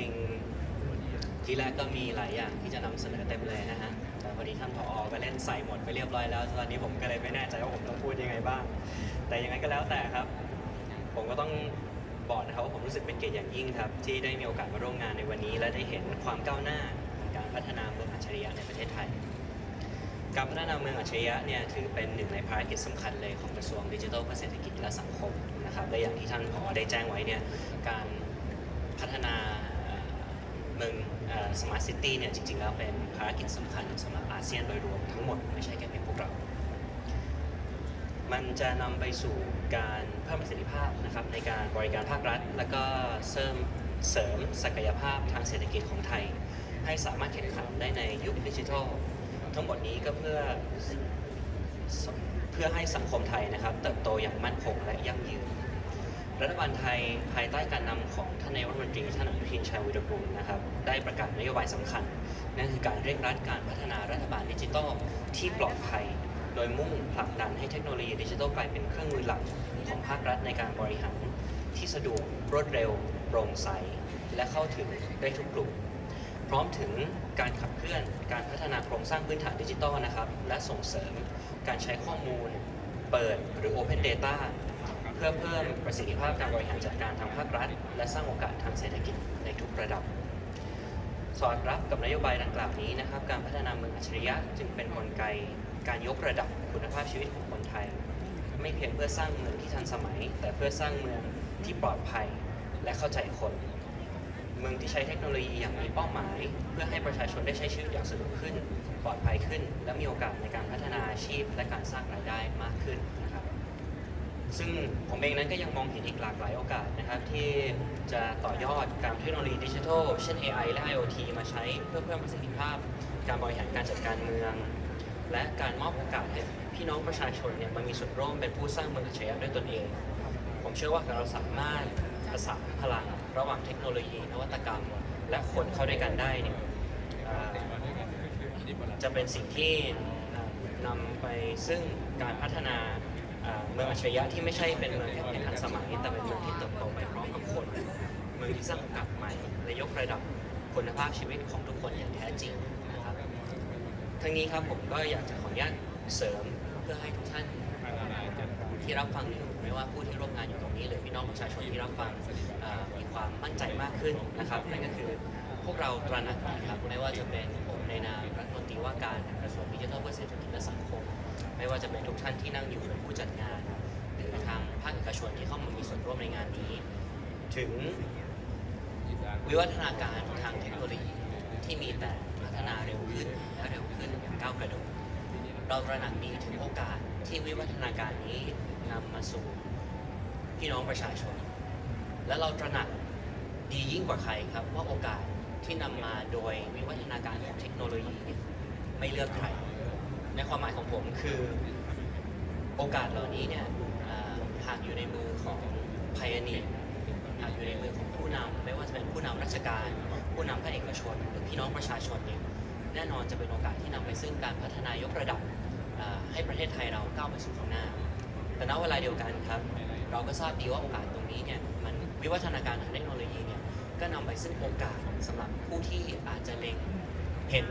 ริง ๆ ทีแรกก็มีหลายอย่างที่จะนำเสนอเต็มเลยนะฮะ แต่พอดีท่านผอก็เล่นใส่หมดไปเรียบร้อยแล้ว ตอนนี้ผมก็เลยไม่แน่ใจว่าผมต้องพูดยังไงบ้าง แต่ยังไงก็แล้วแต่ครับ ผมก็ต้องบอกนะครับว่าผมรู้สึกเป็นเกียรติอย่างยิ่งครับ ที่ได้มีโอกาสมาร่วมงานในวันนี้ และได้เห็นความก้าวหน้าของการพัฒนาเมืองอัจฉริยะในประเทศไทย การพัฒนาเมืองอัจฉริยะเนี่ยถือเป็นหนึ่งในภารกิจสำคัญเลยของกระทรวงดิจิทัลเพื่อเศรษฐกิจและสังคมนะครับและอย่างที่ท่านผอได้แจ้งไว้เนี่ยการ เมืองสมาร์ทซิตี้เนี่ยจริงๆแล้วเป็นภารกิจสำคัญสำหรับอาเซียนโดยรวมทั้งหมดไม่ใช่แค่เพียงพวกเรา มันจะนำไปสู่การเพิ่มประสิทธิภาพนะครับในการบริการภาครัฐ และก็เสริมเสริมศักยภาพทางเศรษฐกิจของไทย ให้สามารถแข่งขันได้ในยุคดิจิทัล ทั้งหมดนี้ก็เพื่อเพื่อให้สังคมไทยนะครับเติบโตอย่างมั่นคงและยั่งยืน รัฐบาลไทยภายใต้การนำของท่านนายกรัฐมนตรีท่านอนุทินชาญวิรกูลนะครับได้ประกาศนโยบายสำคัญ นั่นคือการเร่งรัดการพัฒนารัฐบาลดิจิทัลที่ปลอดภัย โดยมุ่งผลักดันให้เทคโนโลยีดิจิทัลกลายเป็นเครื่องมือหลักของภาครัฐในการบริหาร ที่สะดวกรวดเร็ว โปร่งใส และเข้าถึงได้ทุกกลุ่ม พร้อมถึงการขับเคลื่อนการพัฒนาโครงสร้างพื้นฐานดิจิทัลนะครับและส่งเสริมการใช้ข้อมูล เปิดหรือ Open Data เพื่อเพิ่มประสิทธิภาพการบริหารจัดการทางภาครัฐ และสร้างโอกาสทางเศรษฐกิจในทุกระดับ สอดรับกับนโยบายดังกล่าวนี้นะครับ การพัฒนาเมืองอัจฉริยะจึงเป็นนกลไกการยกระดับคุณภาพชีวิตของคนไทย ไม่เพียงเพื่อสร้างเมืองที่ทันสมัย แต่เพื่อสร้างเมืองที่ปลอดภัยและเข้าใจคน เมืองที่ใช้เทคโนโลยีอย่างมีเป้าหมาย เพื่อให้ประชาชนได้ใช้ชีวิตอย่างสะดวกขึ้น ปลอดภัยขึ้น และมีโอกาสในการพัฒนาอาชีพ และการสร้างรายได้มากขึ้นนะครับ ซึ่งผมเองนั้นก็ยังมองเห็นอีกหลากหลายโอกาสนะครับ ที่จะต่อยอดการเทคโนโลยีดิจิทัลเช่น AI และ IoT มาใช้เพื่อเพิ่มประสิทธิภาพ การบริหารการจัดการเมือง และการมอบโอกาสให้พี่น้องประชาชนเนี่ยมามีส่วนร่วมเป็นผู้สร้างเมืองอัจฉริยะด้วยตนเอง ผมเชื่อว่าเราสามารถผสานพลังระหว่างเทคโนโลยี นวัตกรรม และคนเข้าด้วยกันได้เนี่ยจะเป็นสิ่งที่นำไปซึ่งการพัฒนา เมืองอัจฉริยะที่ไม่ใช่เป็นเมืองแค่ทันสมัย แต่เป็นเมืองที่เติบโตไปพร้อมกับคน เมืองที่สร้างโอกาสใหม่และยกระดับคุณภาพชีวิตของทุกคนอย่างแท้จริงนะครับทั้งนี้ครับผมก็อยากจะขออนุญาตเสริมเพื่อให้ทุกท่านที่รับฟังอยู่ไม่ว่าผู้ที่ร่วมงานอยู่ตรงนี้หรือพี่น้องประชาชนที่รับฟังมีความมั่นใจมากขึ้นนะครับนั่นก็คือพวกเราตระหนักนะครับไม่ว่าจะเป็นผมในนามรัฐมนตรีว่าการกระทรวงดิจิทัลเพื่อเศรษฐกิจและสังคม ไม่ว่าจะเป็นทุกท่านที่นั่งอยู่เป็นผู้จัดงาน หรือทางภาคเอกชนที่เข้ามามีส่วนร่วมในงานนี้ ถึงวิวัฒนาการทางเทคโนโลยีที่มีแต่พัฒนาเร็วขึ้นและเร็วขึ้นอย่างก้าวกระโดดเราตระหนักดีถึงโอกาสที่วิวัฒนาการนี้นำมาสู่พี่น้องประชาชน และเราตระหนักดียิ่งกว่าใครครับว่าโอกาสที่นำมาโดยวิวัฒนาการของเทคโนโลยีไม่เลือกใคร ความหมายของผมคือโอกาสเหล่านี้เนี่ยหากอยู่ในมือของพายนีหากอยู่ในมือของผู้นำไม่ว่าจะเป็นผู้นำราชการ ผู้นำภาคเอกชน หรือพี่น้องประชาชนเนี่ยแน่นอนจะเป็นโอกาสที่นำไปซึ่งการพัฒนายกระดับให้ประเทศไทยเราก้าวไปสู่ข้างหน้า แต่ณเวลาเดียวกันครับ เราก็ทราบดีว่าโอกาสตรงนี้เนี่ยมันวิวัฒนาการทางเทคโนโลยีเนี่ยก็นำไปซึ่งโอกาสสำหรับผู้ที่อาจจะเล็งเห็น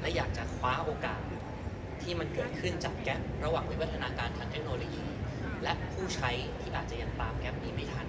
และอยากจะคว้าโอกาส ที่มันเกิดขึ้นจากแกลระหว่างวิวัฒนาการทางเทคโนโลยี และผู้ใช้ที่อาจจะยังตามแกลนี้ไม่ทัน